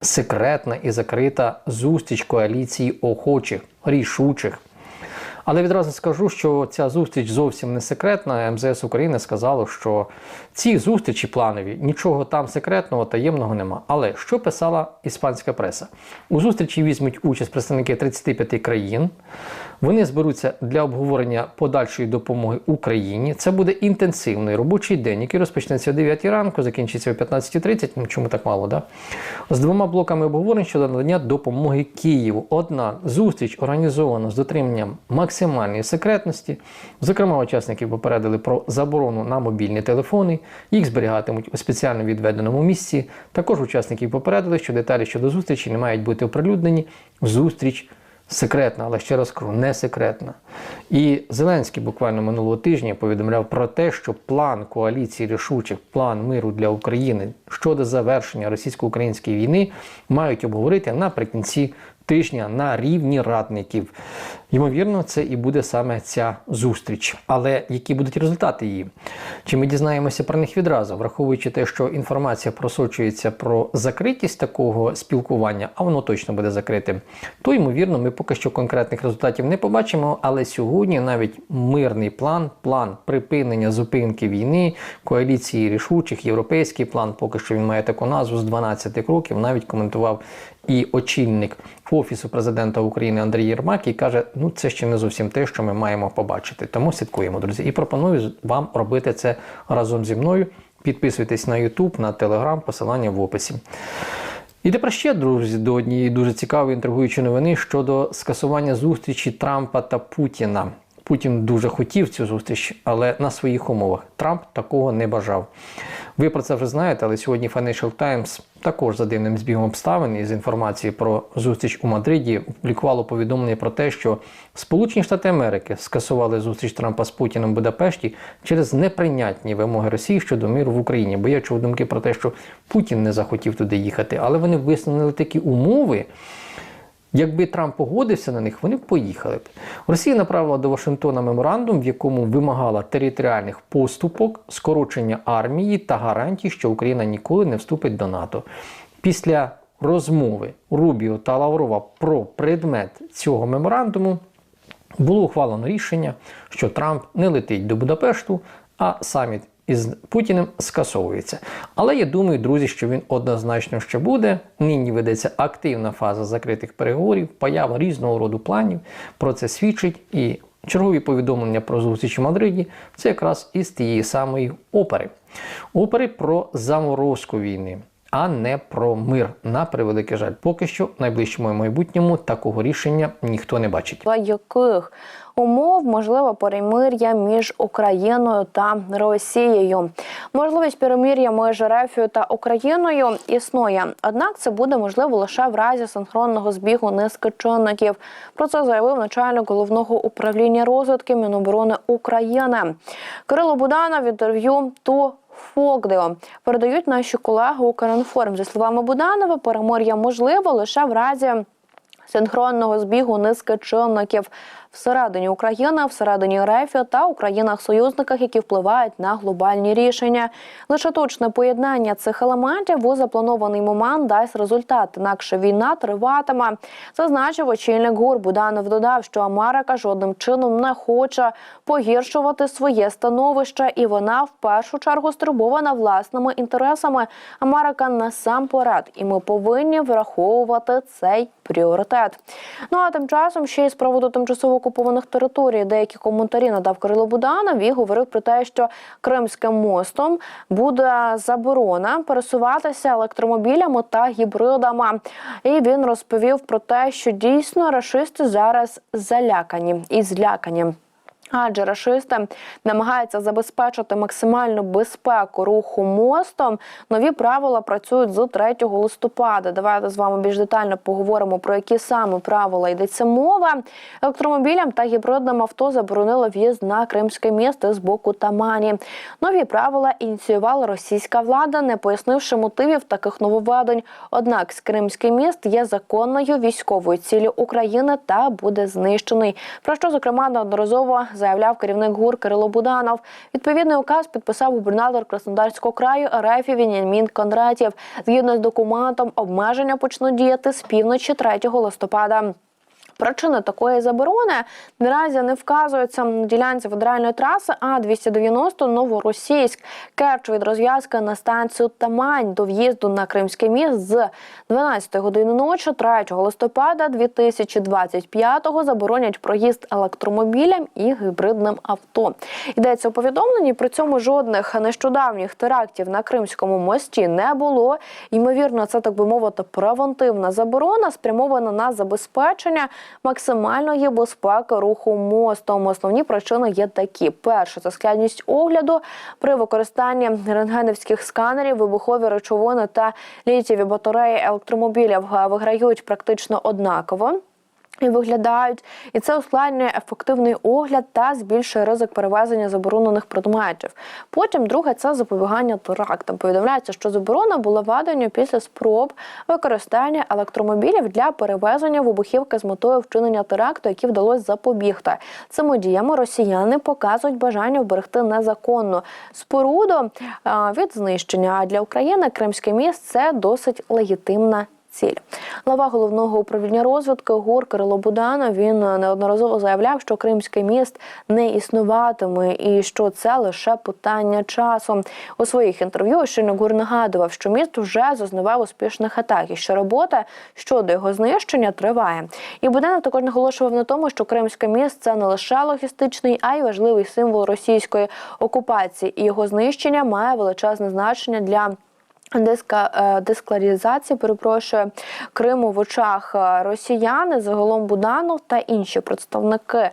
секретна і закрита зустріч коаліції охочих, рішучих. Але відразу скажу, що ця зустріч зовсім не секретна. МЗС України сказало, що ці зустрічі планові нічого там секретного, таємного нема. Але що писала іспанська преса? У зустрічі візьмуть участь представники 35 країн. Вони зберуться для обговорення подальшої допомоги Україні. Це буде інтенсивний робочий день, який розпочнеться о 9 ранку, закінчиться о 15.30. Ну чому так мало, да? З двома блоками обговорень щодо надання допомоги Києву. Однак зустріч організована з дотриманням максимальної секретності. Зокрема, учасників попередили про заборону на мобільні телефони. Їх зберігатимуть у спеціально відведеному місці. Також учасників попередили, що деталі щодо зустрічі не мають бути оприлюднені. Зустріч секретна, але ще раз кажу, не секретна. І Зеленський буквально минулого тижня повідомляв про те, що план коаліції рішучих, план миру для України щодо завершення російсько-української війни мають обговорити наприкінці тижня на рівні радників. Ймовірно, це і буде саме ця зустріч. Але які будуть результати її? Чи ми дізнаємося про них відразу, враховуючи те, що інформація просочується про закритість такого спілкування, а воно точно буде закритим, то ймовірно, ми поки що конкретних результатів не побачимо. Але сьогодні навіть мирний план, план припинення зупинки війни, коаліції рішучих, європейський план, поки що він має таку назву з 12 кроків, навіть коментував і очільник офісу президента України Андрій Єрмак і каже: ну це ще не зовсім те, що ми маємо побачити. Тому слідкуємо, друзі. І пропоную вам робити це разом зі мною. Підписуйтесь на YouTube, на Telegram, посилання в описі. І тепер ще, друзі, до однієї дуже цікавої інтригуючої новини щодо скасування зустрічі Трампа та Путіна. Путін дуже хотів цю зустріч, але на своїх умовах. Трамп такого не бажав. Ви про це вже знаєте, але сьогодні Financial Times також за дивним збігом обставин із інформації про зустріч у Мадриді опублікувало повідомлення про те, що Сполучені Штати Америки скасували зустріч Трампа з Путіним в Будапешті через неприйнятні вимоги Росії щодо миру в Україні. Бо я чув думки про те, що Путін не захотів туди їхати, але вони висунули такі умови. Якби Трамп погодився на них, вони б поїхали б. Росія направила до Вашингтона меморандум, в якому вимагала територіальних поступок, скорочення армії та гарантій, що Україна ніколи не вступить до НАТО. Після розмови Рубіо та Лаврова про предмет цього меморандуму було ухвалено рішення, що Трамп не летить до Будапешту, а саміт із Путіним скасовується. Але я думаю, друзі, що він однозначно ще буде. Нині ведеться активна фаза закритих переговорів, поява різного роду планів. Про це свідчить і чергові повідомлення про зустріч у Мадриді. Це якраз із тієї самої опери. Опери про заморозку війни. А не про мир на превеликий жаль. Поки що в найближчому майбутньому такого рішення ніхто не бачить. За яких умов можливе перемир'я між Україною та Росією? Можливість перемир'я між Рефію та Україною існує, однак це буде можливо лише в разі синхронного збігу низки чинників. Про це заявив начальник головного управління розвідки Міноборони України Кирило Буданов в інтерв'ю ту. Фокдео передають наші колеги Укрінформ. За словами Буданова, перемир'я можливо лише в разі синхронного збігу низки чинників всередині України, всередині РФ та у країнах-союзниках, які впливають на глобальні рішення. Лише точне поєднання цих елементів у запланований момент дасть результат. Інакше війна триватиме. Зазначив очільник ГУР Буданов додав, що Америка жодним чином не хоче погіршувати своє становище, і вона в першу чергу стурбована власними інтересами. Америка насамперед, і ми повинні враховувати цей пріоритет. Ну а тим часом ще й з приводу тимчасово окупованих територій деякі коментарі надав Кирило Буданов і говорив про те, що Кримським мостом буде заборона пересуватися електромобілями та гібридами. І він розповів про те, що дійсно рашисти зараз залякані і злякані. Адже рашисти намагаються забезпечити максимальну безпеку руху мостом. Нові правила працюють з 3 листопада. Давайте з вами більш детально поговоримо про які саме правила йдеться мова. Електромобілям та гібридним авто заборонили в'їзд на кримське місто з боку Тамані. Нові правила ініціювала російська влада, не пояснивши мотивів таких нововведень. Однак з Кримський міст є законною військовою ціллю України та буде знищений. Про що зокрема неодноразово заявляв керівник ГУР Кирило Буданов. Відповідний указ підписав губернатор Краснодарського краю РФ Вінямін Кондратів. Згідно з документом, обмеження почнуть діяти з півночі 3 листопада. Причини такої заборони наразі не вказуються на ділянці федеральної траси А 290 Новоросійськ, Керч від розв'язки на станцію Тамань до в'їзду на Кримський міст з 12 години ночі 3 листопада 2025-го заборонять проїзд електромобілям і гібридним авто. Йдеться у повідомленні. При цьому жодних нещодавніх терактів на Кримському мості не було. Ймовірно, це так би мовити превентивна заборона, спрямована на забезпечення максимальної безпеки руху мостом. Основні причини є такі: перше це складність огляду при використанні рентгенівських сканерів, вибухові речовини та літієві батареї електромобілів виграють практично однаково. І виглядають, і це ускладнює ефективний огляд та збільшує ризик перевезення заборонених предметів. Потім, друге, це запобігання терактам. Повідомляється, що заборона була введена після спроб використання електромобілів для перевезення вибухівки з метою вчинення теракту, які вдалося запобігти. Цими діями росіяни показують бажання вберегти незаконну споруду від знищення. А для України Кримське міст це досить легітимна ціль. Глава головного управління розвідки ГУР Кирило Буданов він неодноразово заявляв, що Кримський міст не існуватиме і що це лише питання часу. У своїх інтерв'ю щойно ГУР нагадував, що міст вже зазнавав успішних атак і що робота щодо його знищення триває. І Буданов також наголошував на тому, що Кримське міст це не лише логістичний, а й важливий символ російської окупації, і його знищення має величезне значення для. Диска е, дискларізації, перепрошую Криму в очах е, росіяни, загалом Буданов та інші представники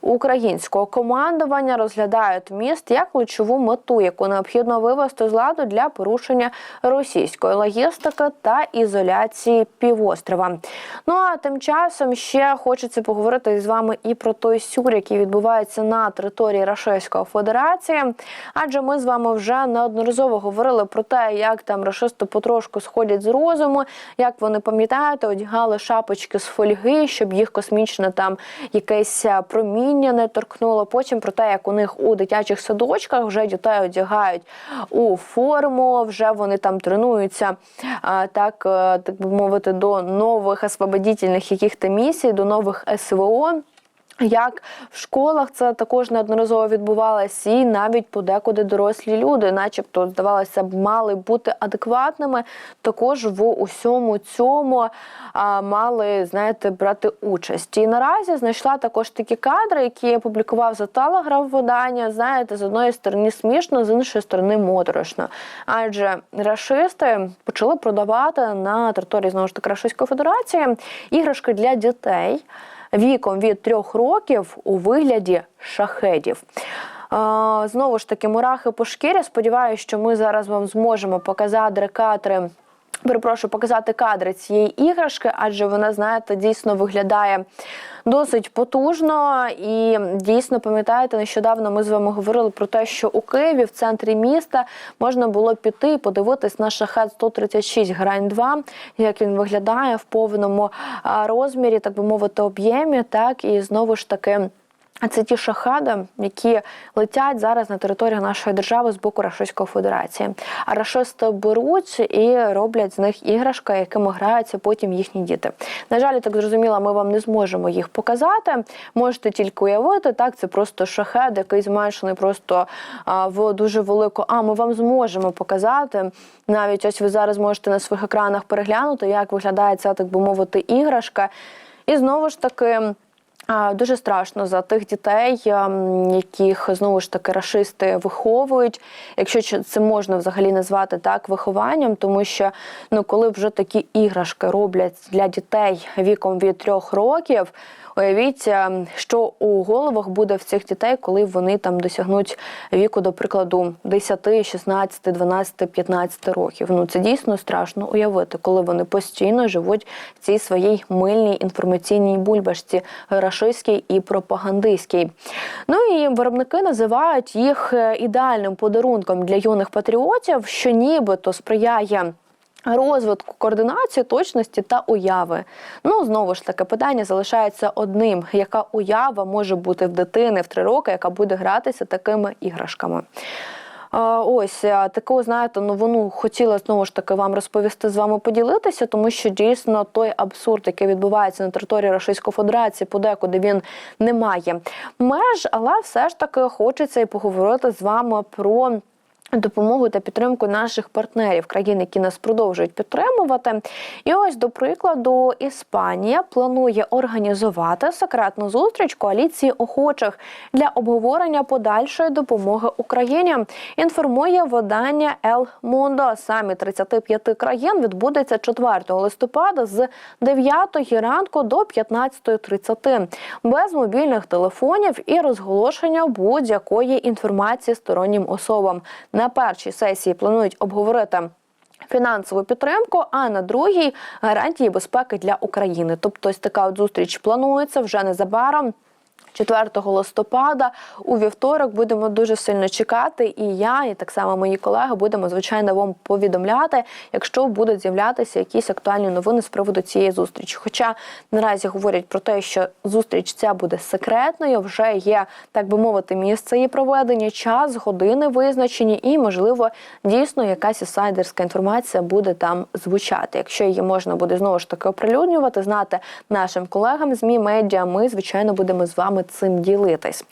українського командування розглядають міст як ключову мету, яку необхідно вивести з ладу для порушення російської логістики та ізоляції півострова. Ну а тим часом ще хочеться поговорити з вами і про той сюр, який відбувається на території Російської Федерації, адже ми з вами вже неодноразово говорили про те, як там рашисти потрошку сходять з розуму, як вони пам'ятаєте, одягали шапочки з фольги, щоб їх космічне там якесь е, проміння не торкнуло. Потім про те, як у них у дитячих садочках вже дітей одягають у форму, вже вони там тренуються так, е, так би мовити, до нових освободітельних яких-то місій, до нових СВО. Як в школах це також неодноразово відбувалося, і навіть подекуди дорослі люди, начебто, здавалося б, мали бути адекватними, також в усьому цьому а, мали знаєте, брати участь. І наразі знайшла також такі кадри, які я публікував за телеграф видання. Знаєте, з одної сторони смішно, з іншої сторони моторошно. Адже рашисти почали продавати на території знову ж таки Російської Федерації іграшки для дітей віком від трьох років у вигляді шахедів. Знову ж таки, мурахи по шкірі. Сподіваюся, що ми зараз вам зможемо показати кадри. Перепрошую, показати кадри цієї іграшки, адже вона, знаєте, дійсно виглядає досить потужно. І дійсно, пам'ятаєте, нещодавно ми з вами говорили про те, що у Києві, в центрі міста, можна було піти і подивитись на шахет 136 грань 2, як він виглядає в повному розмірі, так би мовити, об'ємі. Так і знову ж таки. Це ті шахеди, які летять зараз на територію нашої держави з боку Російської Федерації. А рашисти беруть і роблять з них іграшки, якими граються потім їхні діти. На жаль, так зрозуміла, ми вам не зможемо їх показати. Можете тільки уявити, так це просто шахед, який зменшений просто в дуже велику. А ми вам зможемо показати. Навіть ось ви зараз можете на своїх екранах переглянути, як виглядає ця, так би мовити, іграшка. І знову ж таки. Дуже страшно за тих дітей, ем, яких знову ж таки рашисти виховують, якщо це можна взагалі назвати так вихованням, тому що ну коли вже такі іграшки роблять для дітей віком від трьох років. Уявіть, ем, що у головах буде в цих дітей, коли вони там досягнуть віку, до прикладу, 10, 16, 12, 15 років. Ну це дійсно страшно уявити, коли вони постійно живуть в цій своїй мильній інформаційній бульбашці рашистській і пропагандистській. Ну і виробники називають їх е, ідеальним подарунком для юних патріотів, що нібито сприяє Розвитку координації, точності та уяви. Ну знову ж таки, питання залишається одним: яка уява може бути в дитини в три роки, яка буде гратися такими іграшками? Ось таку, знаєте, новину хотіла знову ж таки вам розповісти з вами поділитися, тому що дійсно той абсурд, який відбувається на території Російської Федерації, подекуди він не має меж, але все ж таки хочеться і поговорити з вами про. Допомогу та підтримку наших партнерів, країн, які нас продовжують підтримувати. І ось, до прикладу, Іспанія планує організувати секретну зустріч коаліції охочих для обговорення подальшої допомоги Україні. Інформує видання El Mundo. Саміт 35 країн відбудеться 4 листопада з 9 ранку до 15.30 без мобільних телефонів і розголошення будь-якої інформації стороннім особам. На першій сесії планують обговорити. Фінансову підтримку, а на другій гарантії безпеки для України. Тобто, ось така от зустріч планується вже незабаром. 4 листопада у вівторок будемо дуже сильно чекати, і я, і так само мої колеги будемо звичайно вам повідомляти, якщо будуть з'являтися якісь актуальні новини з приводу цієї зустрічі. Хоча наразі говорять про те, що зустріч ця буде секретною, вже є так би мовити, місце її проведення, час, години визначені, і можливо дійсно якась інсайдерська інформація буде там звучати. Якщо її можна буде знову ж таки оприлюднювати, знати нашим колегам змі медіа, ми звичайно будемо з вами цим ділитись.